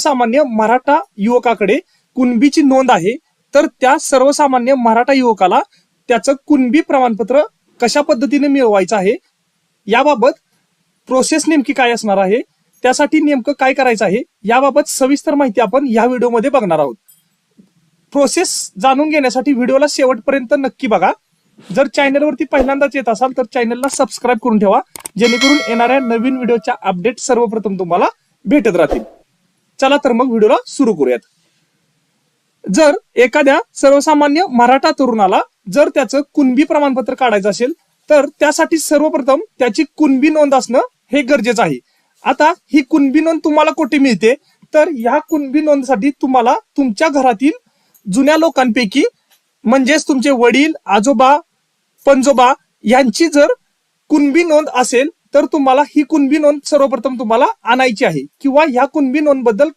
सामान्य मराठा युवकाकडे कुणबीची नोंद आहे तर त्या सर्वसामान्य मराठा युवकाला त्याचं कुणबी प्रमाणपत्र कशा पद्धतीने मिळवायचं आहे याबाबत प्रोसेस नेमकी काय असणार आहे त्यासाठी नेमकं काय करायचं आहे याबाबत सविस्तर माहिती आपण या व्हिडिओमध्ये बघणार आहोत. प्रोसेस जाणून घेण्यासाठी व्हिडिओला शेवटपर्यंत नक्की बघा. जर चॅनलवरती पहिल्यांदाच येत असाल तर चॅनलला सबस्क्राईब करून ठेवा जेणेकरून येणाऱ्या नवीन व्हिडिओच्या अपडेट सर्वप्रथम तुम्हाला भेटत राहतील. चला तर मग व्हिडिओला सुरू करूयात. जर एखाद्या सर्वसामान्य मराठा तरुणाला जर त्याचं कुणबी प्रमाणपत्र काढायचं असेल तर त्यासाठी सर्वप्रथम त्याची कुणबी नोंद असणं हे गरजेचं आहे. आता ही कुणबी नोंद तुम्हाला कुठे मिळते? तर ह्या कुणबी नोंदसाठी तुम्हाला तुमच्या घरातील जुन्या लोकांपैकी म्हणजेच तुमचे वडील आजोबा पंजोबा यांची जर कुणबी नोंद असेल तर तुम्हाला ही कुणबी नोंद सर्वप्रथम तुम्हाला आणायची आहे. किंवा ह्या कुणबी नोंदबद्दल